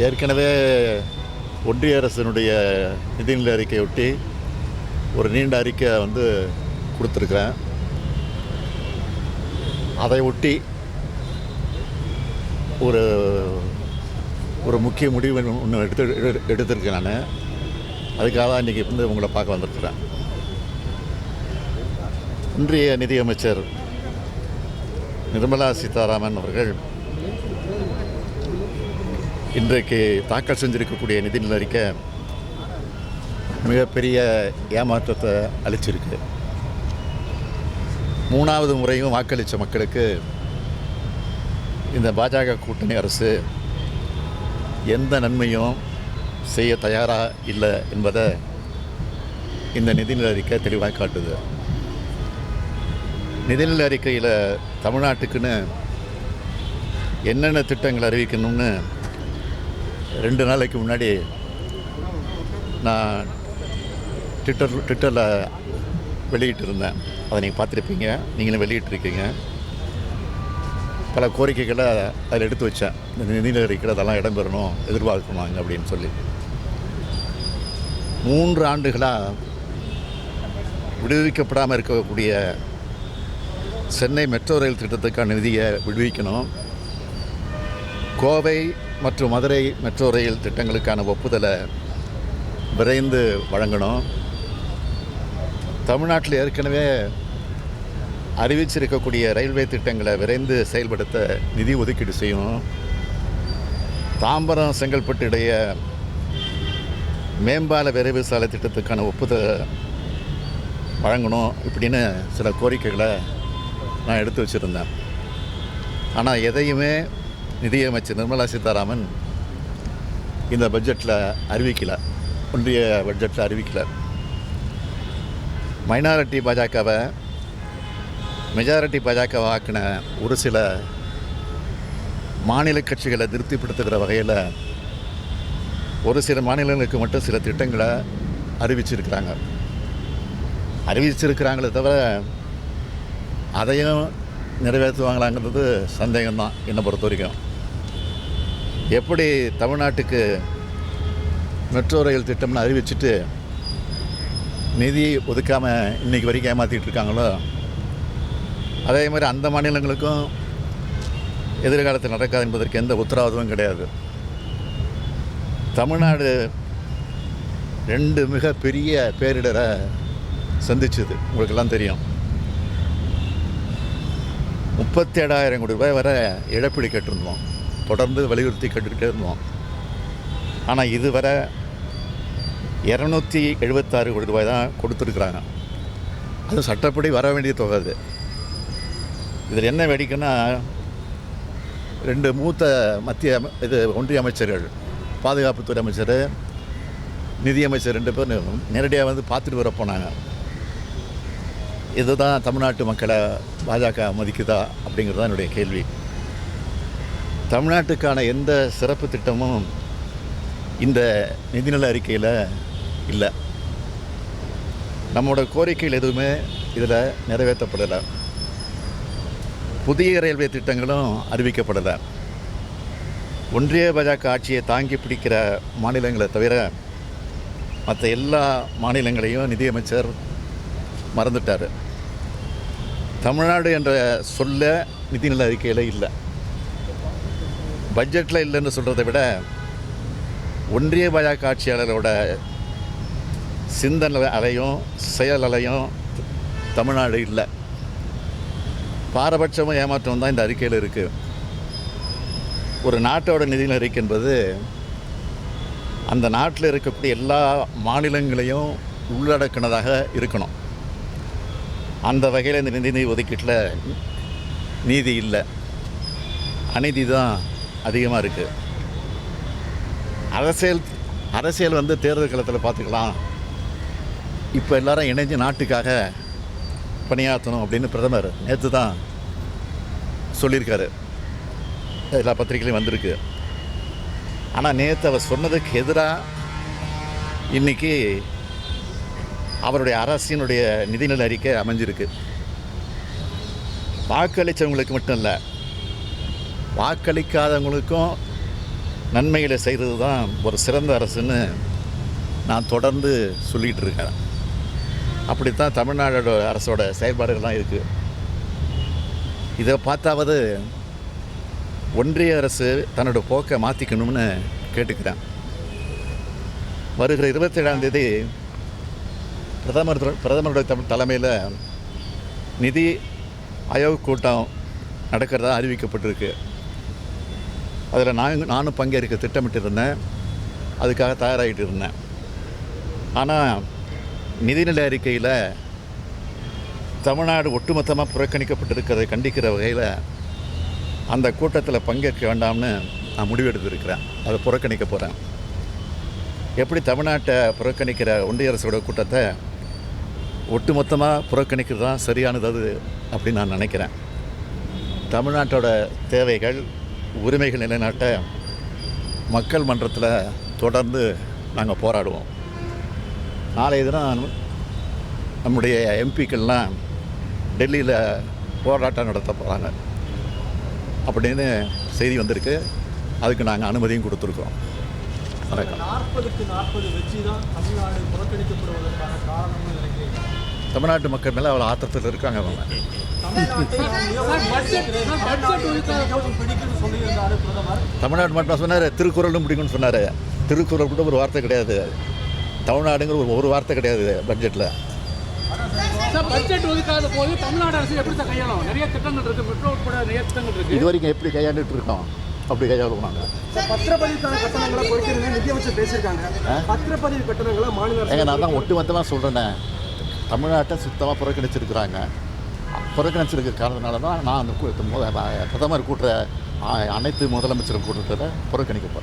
ஏற்கனவே ஒன்றிய அரசினுடைய நிதிநிலை அறிக்கையொட்டி ஒரு நீண்ட அறிக்கை வந்து கொடுத்துருக்குறேன். அதை ஒட்டி ஒரு ஒரு முக்கிய முடிவு ஒன்று எடுத்து எடு- எடுத்திருக்கேன் நான். அதுக்காக தான் இன்றைக்கி வந்து உங்களை பார்க்க வந்திருக்கிறேன். இன்றைய நிதியமைச்சர் நிர்மலா சீதாராமன் அவர்கள் இன்றைக்கு தாக்கல் செஞ்சிருக்கக்கூடிய நிதி அறிக்கை மிகப்பெரிய ஏமாற்றத்தை அளிச்சிருக்கு. மூணாவது முறையும் வாக்களித்த மக்களுக்கு இந்த பாஜக கூட்டணி அரசு எந்த நன்மையும் செய்ய தயாராக இல்லை என்பதை இந்த நிதிநிலை அறிக்கை தெளிவாக காட்டுது. நிதிநிலை அறிக்கையில் தமிழ்நாட்டுக்குன்னு என்னென்ன திட்டங்கள் அறிவிக்கணும்னு ரெண்டு நாளைக்கு முன்னாடி நான் ட்விட்டர் ட்விட்டரில் வெளியிட்டிருந்தேன். அதை நீங்கள் பார்த்துருப்பீங்க. நீங்களும் வெளியிட்டிருக்கீங்க. பல கோரிக்கைகளை அதில் எடுத்து வச்சேன். இந்த நிதிநிலை அதெல்லாம் இடம்பெறணும் எதிர்பார்க்கணும் அப்படின்னு சொல்லி. மூன்று ஆண்டுகளாக விடுவிக்கப்படாமல் இருக்கக்கூடிய சென்னை மெட்ரோ ரயில் திட்டத்துக்கான நிதியை விடுவிக்கணும். கோவை மற்றும் மதுரை மெட்ரோ ரயில் திட்டங்களுக்கான ஒப்புதலை விரைந்து வழங்கணும். தமிழ்நாட்டில் ஏற்கனவே அறிவிச்சிருக்கக்கூடிய ரயில்வே திட்டங்களை விரைந்து செயல்படுத்த நிதி ஒதுக்கீடு செய்யணும். தாம்பரம் செங்கல்பட்டு இடையே மேம்பால விரைவு சாலை திட்டத்துக்கான ஒப்புதல் வழங்கணும் இப்படின்னு சில கோரிக்கைகளை நான் எடுத்து வச்சுருந்தேன். ஆனால் எதையுமே நிதியமைச்சர் நிர்மலா சீதாராமன் இந்த பட்ஜெட்டில் அறிவிக்கல. ஒன்றிய பட்ஜெட்டில் அறிவிக்கல. மைனாரிட்டி பாஜகவை மெஜாரிட்டி பாஜக ஆக்கின ஒரு சில மாநில கட்சிகளை திருப்திப்படுத்துகிற வகையில் ஒரு சில மாநிலங்களுக்கு மட்டும் சில திட்டங்களை அறிவிச்சிருக்கிறாங்க. அறிவிச்சிருக்கிறாங்களே தவிர அதையும் நிறைவேற்றுவாங்களாங்கிறது சந்தேகம்தான் என்னை பொறுத்த வரைக்கும். எப்படி தமிழ்நாட்டுக்கு மெட்ரோ ரயில் திட்டம்னு அறிவிச்சுட்டு நிதி ஒதுக்காமல் இன்றைக்கி வரைக்கும் ஏமாற்றிட்டு இருக்காங்களோ அதே மாதிரி அந்த மாநிலங்களுக்கும் எதிர்காலத்தில் நடக்காது என்பதற்கு எந்த உத்தரவாதமும் கிடையாது. தமிழ்நாடு ரெண்டு மிகப்பெரிய பேரிடரை சந்திச்சுது. உங்களுக்கெல்லாம் தெரியும். முப்பத்தேழாயிரம் கோடி ரூபாய் வர இழப்பீடு கேட்டிருந்தோம். தொடர்ந்து வலியுறுத்தி கேட்டுக்கிட்டே இருந்தோம். ஆனால் இதுவரை இரநூத்தி எழுபத்தாறு கோடி ரூபாய் தான் கொடுத்துருக்குறாங்க. அது சட்டப்படி வர வேண்டிய தொகை அது. இதில் என்ன வேடிக்கைன்னா ரெண்டு மூத்த மத்திய இது ஒன்றிய அமைச்சர்கள் பாதுகாப்புத்துறை அமைச்சர் நிதியமைச்சர் ரெண்டு பேரும் நேரடியாக வந்து பார்த்துட்டு வர போனாங்க. இதுதான் தமிழ்நாட்டு மக்களை பாஜக மதிக்குதா அப்படிங்கிறது தான் என்னுடைய கேள்வி. தமிழ்நாட்டுக்கான எந்த சிறப்பு திட்டமும் இந்த நிதிநல அறிக்கையில் இல்லை. நம்மளோட கோரிக்கைகள் எதுவுமே இதில் நிறைவேற்றப்படலை. புதிய ரயில்வே திட்டங்களும் அறிவிக்கப்படலை. ஒன்றிய பாஜக ஆட்சியை தாங்கி பிடிக்கிற மாநிலங்களை தவிர மற்ற எல்லா மாநிலங்களையும் நிதியமைச்சர் மறந்துட்டார். தமிழ்நாடு என்ற சொல்ல நிதிநிலை அறிக்கையில் இல்லை. பட்ஜெட்டில் இல்லைன்னு சொல்கிறத விட ஒன்றிய பாஜக ஆட்சியாளரோட சிந்தனை அலையும் செயல் அலையும் தமிழ்நாடு இல்லை. பாரபட்சமும் ஏமாற்றம் தான் இந்த அறிக்கையில் இருக்குது ஒரு நாட்டோட நிதிநிலை அறிக்கை என்பது அந்த நாட்டில் இருக்கக்கூடிய எல்லா மாநிலங்களையும் உள்ளடக்கினதாக இருக்கணும். அந்த வகையில் இந்த நிதி ஒதுக்கீட்டில் நீதி இல்லை. அநீதி தான் அதிகமாக இருக்குது அரசியல் அரசியல் வந்து தேர்தல் களத்தில் பார்த்துக்கலாம் இப்போ எல்லாரும் இணைஞ்சு நாட்டுக்காக பணியாற்றணும் அப்படின்னு பிரதமர் நேற்று தான் சொல்லியிருக்காரு. எல்லா பத்திரிகையிலையும் வந்திருக்கு. ஆனால் நேற்று அவர் சொன்னதுக்கு எதிராக இன்னைக்கு அவருடைய அரசினுடைய நிதிநிலை அறிக்கை அமைஞ்சிருக்கு. வாக்களித்தவங்களுக்கு மட்டும் இல்லை வாக்களிக்காதவங்களுக்கும் நன்மைகளை செய்கிறது தான் ஒரு சிறந்த அரசுன்னு நான் தொடர்ந்து சொல்லிகிட்டு இருக்கேன். அப்படித்தான் தமிழ்நாடோட அரசோட செயல்பாடுகள்லாம் இருக்குது இதை பார்த்தாவது ஒன்றிய அரசு தன்னோட போக்கை மாற்றிக்கணும்னு கேட்டுக்கிறேன். வருகிற இருபத்தேழாம் தேதி பிரதமர் பிரதமருடைய தமிழ் தலைமையில் நிதி ஆயோக் கூட்டம் நடக்கிறதா அறிவிக்கப்பட்டிருக்கு. அதில் நான் நானும் பங்கேற்க திட்டமிட்டு இருந்தேன் அதுக்காக தயாராகிட்டு இருந்தேன் ஆனால் நிதிநிலை அறிக்கையில் தமிழ்நாடு ஒட்டுமொத்தமாக புறக்கணிக்கப்பட்டிருக்கிறதை கண்டிக்கிற வகையில் அந்த கூட்டத்தில் பங்கேற்க வேண்டாம்னு நான் முடிவெடுத்திருக்கிறேன். அதை புறக்கணிக்க போகிறேன் எப்படி தமிழ்நாட்டை புறக்கணிக்கிற ஒன்றிய அரசோட கூட்டத்தை ஒட்டுமொத்தமாக புறக்கணிக்கிறது தான் சரியானது அது அப்படின்னு நான் நினைக்கிறேன். தமிழ்நாட்டோட தேவைகள் உரிமைகள் நிலைநாட்ட மக்கள் மன்றத்தில் தொடர்ந்து நாங்கள் போராடுவோம். நாளைய தினம் நம்முடைய எம்பிக்கள்லாம் டெல்லியில் போராட்டம் நடத்த போகிறாங்க அப்படின்னு செய்தி வந்திருக்கு. அதுக்கு நாங்கள் அனுமதியும் கொடுத்துருக்கோம். வணக்கம். நாற்பதுக்கு நாற்பது வெற்றி தான் தமிழ்நாடு புறக்கணிக்கப்படுவதற்கான காரணம்னு தமிழ்நாட்டு மக்கள் மேலே அவ்வளோ ஆத்திரத்தில் இருக்காங்க அவங்க. தமிழ்நாடு மட்டும் சொன்னார் திருக்குறளும் பிடிக்கும்னு சொன்னார். திருக்குறள் கூட ஒரு வார்த்தை கிடையாது. தமிழ்நாடுங்கிற ஒரு ஒரு வார்த்தை கிடையாது பட்ஜெட்டில் சார் பட்ஜெட் ஒதுக்காத போது தமிழ்நாடு அரசு எப்படி சார் கையாளும்? நிறைய திட்டங்கள் இருக்கு மெட்ரோ உட்பட நிறைய திட்டங்கள் இருக்கு. இது வரைக்கும் எப்படி கையாண்டுட்டு இருக்கோம்? அப்படி கையாளுவோம் நாங்கள் பத்திரப்பதிவுக்கான கட்டணங்களை குறைக்கிறது நிதியமைச்சர் பேசியிருக்காங்க. பத்திரப்பதிவு கட்டணங்களை மாநில ஏங்க நான் தான் ஒட்டு மொத்தமாக சொல்கிறேனே தமிழ்நாட்டை சுத்தமாக புறக்கணிச்சிருக்கிறாங்க. புறக்கணிச்சிருக்க காரணத்தினால தான் நான் அந்த பிரதமர் கூட்டுற அனைத்து முதலமைச்சரும் கூட்டத்தில் புறக்கணிக்க போகிறேன்